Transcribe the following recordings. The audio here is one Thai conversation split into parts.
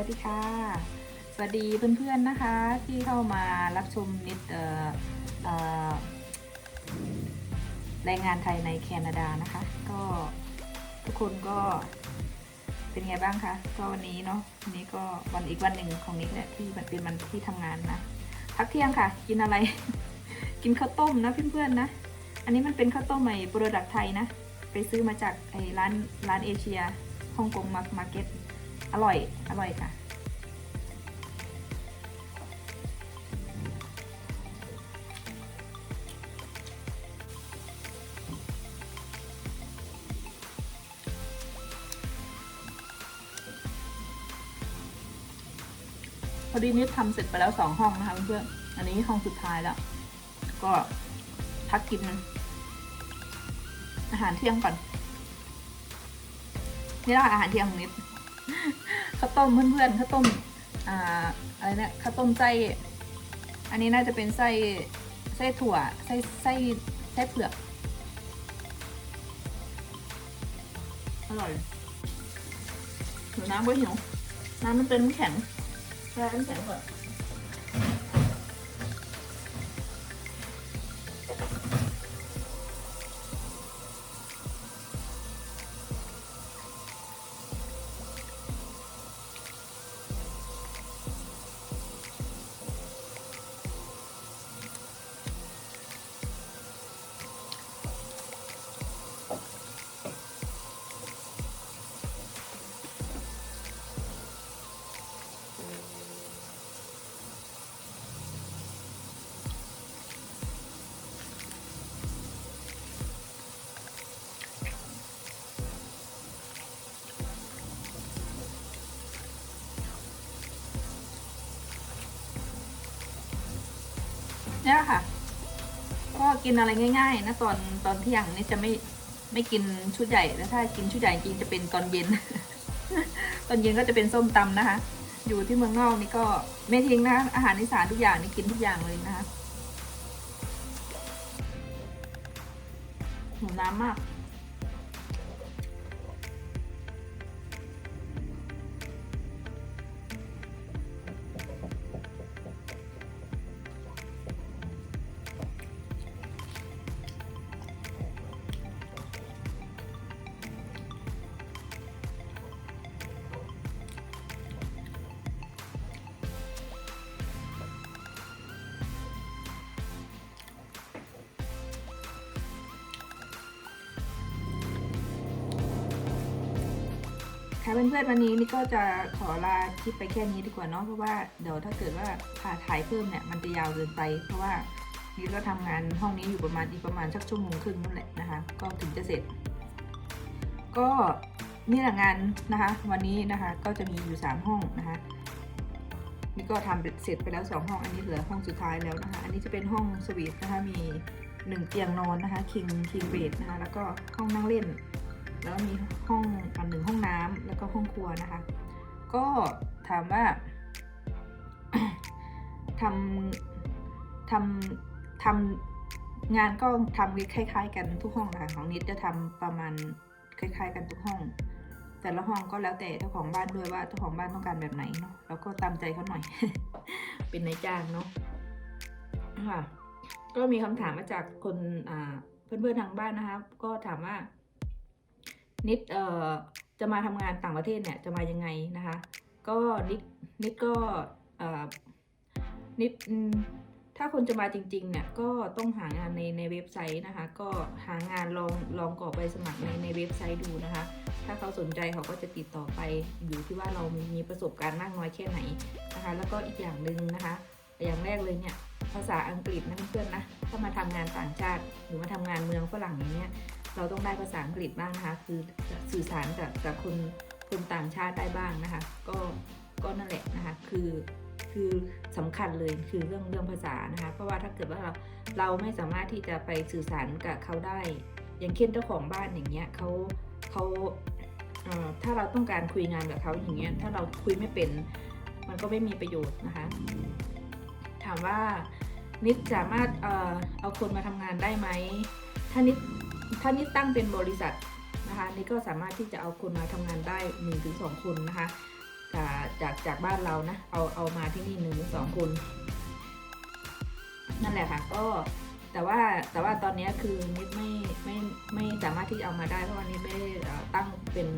วัสดีค่ะ สวัสดีเพื่อนๆนะคะที่เข้ามารับชมนิดเออเออแรงงานไทยในแคนาดานะคะ ก็ทุกคนก็เป็นไงบ้างคะก็วันนี้เนาะวันนี้ก็วันอีกวันหนึ่งของนิดเนี่ยที่เป็นวันที่ทำงานนะพักเที่ยงค่ะ กินอะไร กินข้าวต้มนะเพื่อนๆนะ อันนี้มันเป็นข้าวต้มใหม่โปรดักไทยนะ ไปซื้อมาจากไอ้ร้านร้านเอเชียฮ่องกงมาร์เก็ต อร่อย อร่อยค่ะ พอดีนิดทำเสร็จไปแล้วสองห้องนะคะเพื่อนๆ อันนี้ห้องสุดท้ายแล้ว ก็พักกินอาหารเที่ยงก่อน นี่แหละอาหารเที่ยงของนิด ข้าวต้มเพื่อนๆข้าวต้มอ่าอะไรเนี่ยข้าวต้มไส้อันนี้น่าจะเป็นไส้ไส้ถั่วไส้ไส้ไส้เผือกอร่อยหิวน้ำก็หิวน้ำมันเป็นแข็งแช่น้ำแข็งก่อน เนี่ยค่ะ ก็กินอะไรง่าย ๆ นะตอนตอนเที่ยงนี่จะไม่ไม่กินชุดใหญ่แล้วถ้ากินชุดใหญ่จริงจะเป็นตอนเย็น ตอนเย็นก็จะเป็นส้มตำนะคะ อยู่ที่เมืองนอกนี่ก็ไม่ทิ้งนะคะอาหารอีสานทุกอย่างนี่กินทุกอย่างเลยนะคะหนูน้ำมาก ค่ะเพื่อนๆวันนี้นี่ก็จะขอลาคลิปไปแค่นี้ดีกว่าเนาะเพราะว่าเดี๋ยวถ้าเกิดว่าถ่ายถ่ายเพิ่มเนี่ยมันจะยาวเกินไป เพราะว่านี่ก็ทำงานห้องนี้อยู่ประมาณอีกประมาณสักชั่วโมงครึ่งนั่นแหละนะคะ ก็ถึงจะเสร็จ ก็นี่แหละงานนะคะ วันนี้นะคะก็จะมีอยู่ 3 ห้องนะคะนี่ก็ทำเสร็จไปแล้ว 2 ห้องอันนี้เหลือห้องสุดท้ายแล้วนะคะ อันนี้จะเป็นห้องสวีทนะคะมี 1 เตียงนอนนะคะคิงคิงเบดนะคะแล้วก็ห้องนั่งเล่น แล้วมีห้องอันหนึ่งห้องน้ำแล้วก็ห้องครัวนะคะ ก็ถามว่าทำทำทำงานก็ทำคล้าย ๆ กันทุกห้องนะคะของนิดจะทำประมาณคล้าย ๆ กันทุกห้อง แต่ละห้องก็แล้วแต่เจ้าของบ้านด้วยว่าเจ้าของบ้านต้องการแบบไหนเนาะแล้วก็ตามใจเขาหน่อย เป็นนายจ้างเนาะค่ะก็มีคำถามมาจากคนเพื่อนๆทางบ้านนะคะก็ถามว่า นิดเอ่อจะมาทำงานต่างประเทศเนี่ยจะมายังไงนะคะ ก็นิดนิดก็เอ่อนิดถ้าคนจะมาจริงๆเนี่ยก็ต้องหางานในในเว็บไซต์นะคะ ก็หางานลองลองกรอกใบสมัครในในเว็บไซต์ดูนะคะ ถ้าเขาสนใจเขาก็จะติดต่อไปอยู่ที่ว่าเรามีประสบการณ์มากน้อยแค่ไหนนะคะ แล้วก็อีกอย่างหนึ่งนะคะ อย่างแรกเลยเนี่ยภาษาอังกฤษนะเพื่อนๆนะถ้ามาทำงานต่างชาติหรือมาทำงานเมืองฝรั่งอย่างเงี้ย เราต้องได้ภาษาอังกฤษบ้างนะคะ คือสื่อสารกับกับคนคนต่างชาติได้บ้างนะคะ ก็ก็นั่นแหละนะคะ คือคือสำคัญเลยคือเรื่องเรื่องภาษานะคะ เพราะว่าถ้าเกิดว่าเราเราไม่สามารถที่จะไปสื่อสารกับเขาได้ อย่างเช่นเจ้าของบ้านอย่างเงี้ยเขาเขาเอ่อถ้าเราต้องการคุยงานกับเขาอย่างเงี้ยถ้าเราคุยไม่เป็น มันก็ไม่มีประโยชน์นะคะ ถามว่านิดสามารถเอ่อเอาคนมาทำงานได้ไหมถ้านิด ถ้านิดตั้งเป็นบริษัทนะคะนิดก็สามารถที่จะเอาคนมาทำงานได้1นถึงสคนนะคะจากจากบ้านเรานะเอาเอามาที่นี่หนึ่งสองคน นั่นแหละค่ะ ก็แต่ว่าแต่ว่าตอนนี้คือนิดไม่ไม่ไม่สามารถที่จะเอามาได้เพราะว่านิดไม่ได้ตั้งเป็น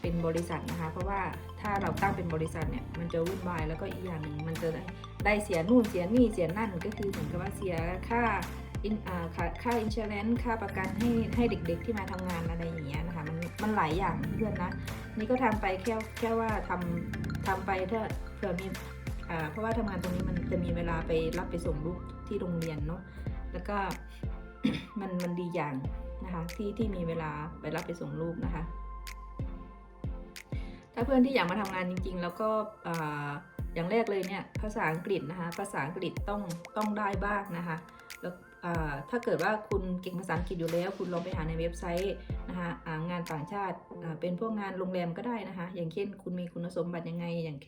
เป็นบริษัทนะคะ เพราะว่าถ้าเราตั้งเป็นบริษัทเนี่ยมันจะวุ่นวายแล้วก็อีกอย่างหนึ่งมันจะได้เสียนู่นเสียนี่เสียนั่นก็คือเหมือนกับว่าเสียค่า ค่าอินชูแรนค่าประกันให้ให้เด็กๆที่มาทำงานอะไรอย่างเงี้ยนะคะ มันมันหลายอย่างเพื่อนนะ นี่ก็ทำไปแค่แค่ว่าทำทำไปถ้าเผื่อมีอ่าเพราะว่าทำงานตรงนี้มันจะมีเวลาไปรับไปส่งลูกที่โรงเรียนเนาะแล้วก็มันมันดีอย่างนะคะที่ที่มีเวลาไปรับไปส่งลูกนะคะ ถ้าเพื่อนที่อยากมาทำงานจริง ๆ แล้วก็อ่าอย่างแรกเลยเนี่ยภาษาอังกฤษนะคะ ภาษาอังกฤษต้องต้องได้บ้างนะคะ แล้ว ถ้าเกิดว่าคุณเก่งภาษาอังกฤษอยู่แล้ว คุณลองไปหาในเว็บไซต์นะคะงานต่างชาติเป็นพวกงานโรงแรมก็ได้นะคะ อย่างเช่น คุณมีคุณสมบัติยังไง อย่าง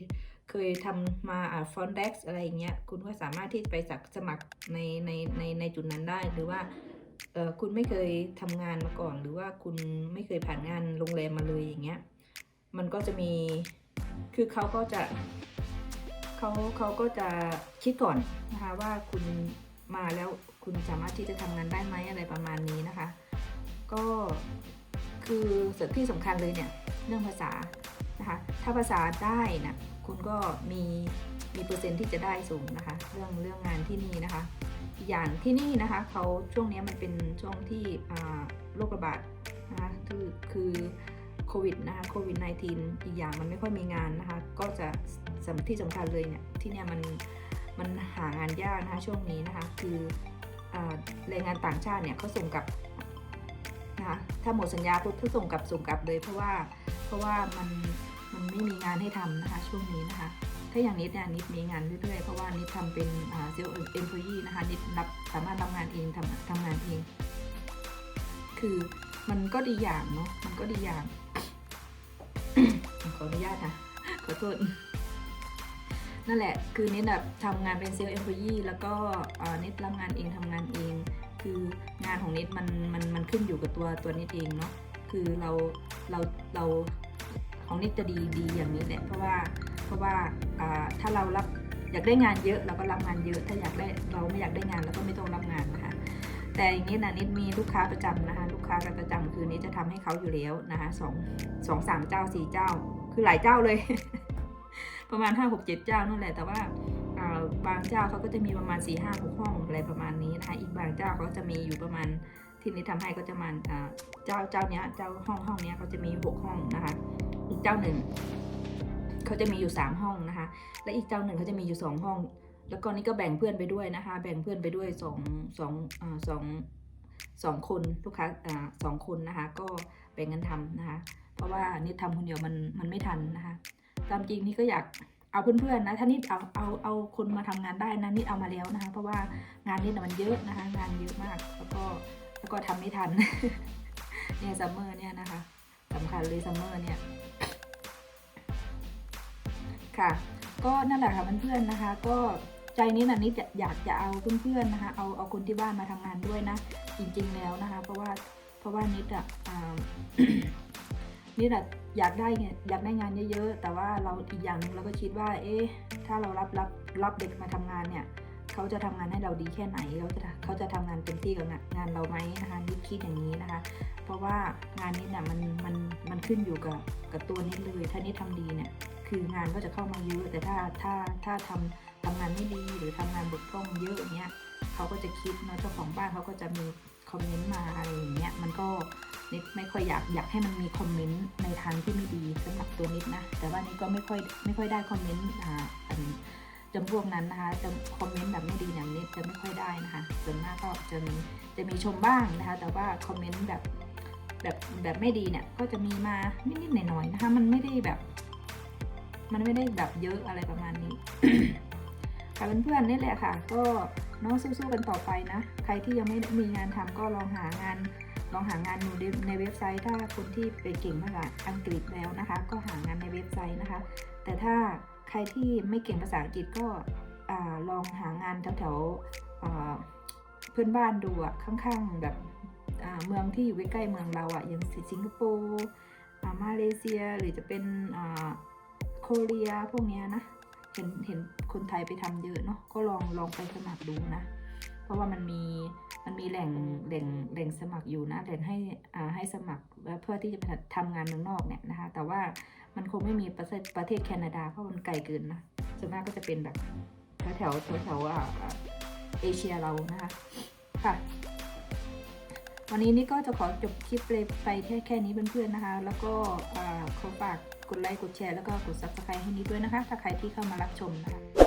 เคยทำมาอ่าฟอนเด็กอะไรอย่างเงี้ย คุณก็สามารถที่ไปสมัครในในในในจุดนั้นได้ หรือว่าคุณไม่เคยทำงานมาก่อน หรือว่าคุณไม่เคยผ่านงานโรงแรมมาเลยอย่างเงี้ย มันก็จะมี คือเขาก็จะเขาเขาก็จะคิดก่อนนะคะว่าคุณมาแล้ว คุณสามารถที่จะทำงานได้ไหมอะไรประมาณนี้นะคะ ก็คือส่วนที่สำคัญเลยเนี่ยเรื่องภาษานะคะ ถ้าภาษาได้นะคุณก็มีมีเปอร์เซ็นต์ที่จะได้สูงนะคะ เรื่องเรื่องงานที่นี่นะคะ อย่างที่นี่นะคะเขาช่วงนี้มันเป็นช่วงที่โรคระบาดนะคะคือคือโควิดนะคะโควิด -19 อีกอย่างมันไม่ค่อยมีงานนะคะ ก็จะสำที่สำคัญเลยเนี่ยที่เนี่ยมันมันหางานยากนะคะช่วงนี้นะคะ คือ แรงงานต่างชาติเนี่ยเขาส่งกลับนะคะถ้าหมดสัญญาปุ๊บเขาส่งกลับส่งกลับเลย เพราะว่าเพราะว่ามันมันไม่มีงานให้ทำนะคะช่วงนี้นะคะถ้าอย่างนิดเนี่ยนิดมีงานเรื่อยๆเพราะว่านิดทำเป็นเซลล์เอ็มพลยีนะคะนิดรับสามารถทำงานเองทำทำงานเอง คือมันก็ดีอย่างเนาะมันก็ดีอย่างขออนุญาตนะขอโทษ นั่นแหละ คือนิดแบบทำงานเป็นเซลล์เอ็มพลยีแล้วก็เนิดรับงานเองทำงานเอง คืองานของนิดมันมันมันขึ้นอยู่กับตัวตัวนิดเองเนาะคือเราเราเราของนิดจะดีดีอย่างนี้แหละเพราะว่าเพราะว่าถ้าเรารับอยากได้งานเยอะเราก็รับงานเยอะถ้าอยากได้เราไม่อยากได้งานเราก็ไม่ต้องรับงานนะคะแต่อย่างนี้นะนิดมีลูกค้าประจำนะคะลูกค้าประจำคือนิดจะทำให้เขาอยู่แล้วนะคะสองสองสามเจ้าสี่เจ้า คือหลายเจ้าเลย ประมาณห้าหกเจ็ดเจ้านั่นแหละแต่ว่าบางเจ้าเขาก็จะมีประมาณสี่ห้าหกห้องอะไรประมาณนี้นะคะอีกบางเจ้าเขาจะมีอยู่ประมาณที่นิดทำให้ก็จะมาอ่าเจ้าเจ้าเนี้ยเจ้าห้องห้องเนี้ยเขาจะมีหกห้องนะคะอีกเจ้าหนึ่งเขาจะมีอยู่ 3 ห้องนะคะ และอีกเจ้าหนึ่งเขาจะมีอยู่ 2 ห้อง แล้วก็นี่ก็แบ่งเพื่อนไปด้วยนะคะ แบ่งเพื่อนไปด้วย2 2อ่าสองสองคนลูกค้าอ่าสองคนนะคะ ก็แบ่งกันทำนะคะ เพราะว่านิดทำคนเดียวมันมันไม่ทันนะคะ ตามจริงนี่ก็อยากเอาเพื่อนๆนะถ้านิดเอาเอาเอาคนมาทำงานได้นะนิดเอามาแล้วนะคะ เพราะว่างานนิดน่ะมันเยอะนะคะ งานเยอะมากแล้วก็แล้วก็ทำไม่ทันเนี่ยซัมเมอร์เนี่ยนะคะสำคัญเลยซัมเมอร์เนี่ยค่ะก็นั่นแหละค่ะเพื่อนๆนะคะ ก็ใจนี้นะนี่จะอยากจะเอาเพื่อนๆนะคะ เอาเอาคนที่บ้านมาทำงานด้วยนะ จริงๆแล้วนะคะ เพราะว่าเพราะว่านิดอะ อ่านิดอะอยากได้เนี่ยอยากได้งานเยอะๆ แต่ว่าเราอีกอย่างหนึ่งเราก็คิดว่า เอ๊ะถ้าเรารับรับรับเด็กมาทำงานเนี่ยเขาจะทำงานให้เราดีแค่ไหนเขาจะเขาจะทำงานเต็มที่กับงานเราไหมนะคะนิดคิดอย่างนี้นะคะ เพราะว่างานนี้เนี่ยมันมันมันขึ้นอยู่กับกับตัวนิดเลย ถ้านิดทำดีเนี่ยคืองานก็จะเข้ามาเยอะแต่ถ้าถ้าถ้าทำทำงานไม่ดีหรือทำงานบกพร่องเยอะอย่างเงี้ยเขาก็จะคิดเนาะเจ้าของบ้านเขาก็จะมีคอมเมนต์มาอะไรอย่างเงี้ยมันก็ นิดไม่ค่อยอยากอยากให้มันมีคอมเมนต์ในทางที่ไม่ดีสำหรับตัวนิดนะ แต่ว่านิดก็ไม่ค่อยไม่ค่อยได้คอมเมนต์อ่าอันจำพวกนั้นนะคะจะคอมเมนต์แบบไม่ดีอย่างนิดจะไม่ค่อยได้นะคะส่วนมากก็จะมีจะมีชมบ้างนะคะ แต่ว่าคอมเมนต์แบบแบบแบบไม่ดีเนี่ยก็จะมีมานิดๆหน่อยๆนะคะมันไม่ได้แบบ มันไม่ได้แบบเยอะอะไรประมาณนี้ค่ะเพื่อนๆนี่แหละค่ะ ก็น้องสู้ๆกันต่อไปนะ ใครที่ยังไม่มีงานทำก็ลองหางาน ลองหางานดูในเว็บไซต์ ถ้าคนที่ไปเก่งภาษาอังกฤษแล้วนะคะ ก็หางานในเว็บไซต์นะคะ แต่ถ้าใครที่ไม่เก่งภาษาอังกฤษก็อลองหางานแถวๆเพื่อนบ้านดูอะข้างๆแบบเมืองที่อยู่ใกล้ๆเมืองเราอะอย่างสิงคโปร์มาเลเซียหรือจะเป็นอ่าโคเรียพวกนี้นะเห็นเห็นคนไทยไปทำเยอะเนาะก็ลองลองไปสมัครดูนะ ราะว่ามันมีมันมีแหล่งแหล่งแหล่งสมัครอยู่นะแหล่งให้อ่าให้สมัครเพื่อที่จะไปทำงานเมืองนอกเนี่ยนะคะ แต่ว่ามันคงไม่มีประเทศประเทศแคนาดาเพราะมันไกลเกินนะส่วนมากก็จะเป็นแบบแถวแถวแถวแถวอ่าอ่าเอเชียเรานะคะค่ะวันนี้นี่ก็จะขอจบคลิปเลยไปแค่แค่นี้เพื่อนๆนะคะ แล้วก็อ่าขอฝากกดไลค์กดแชร์แล้วก็กด subscribe ให้นิดด้วยนะคะ ถ้าใครที่เข้ามารับชมนะคะ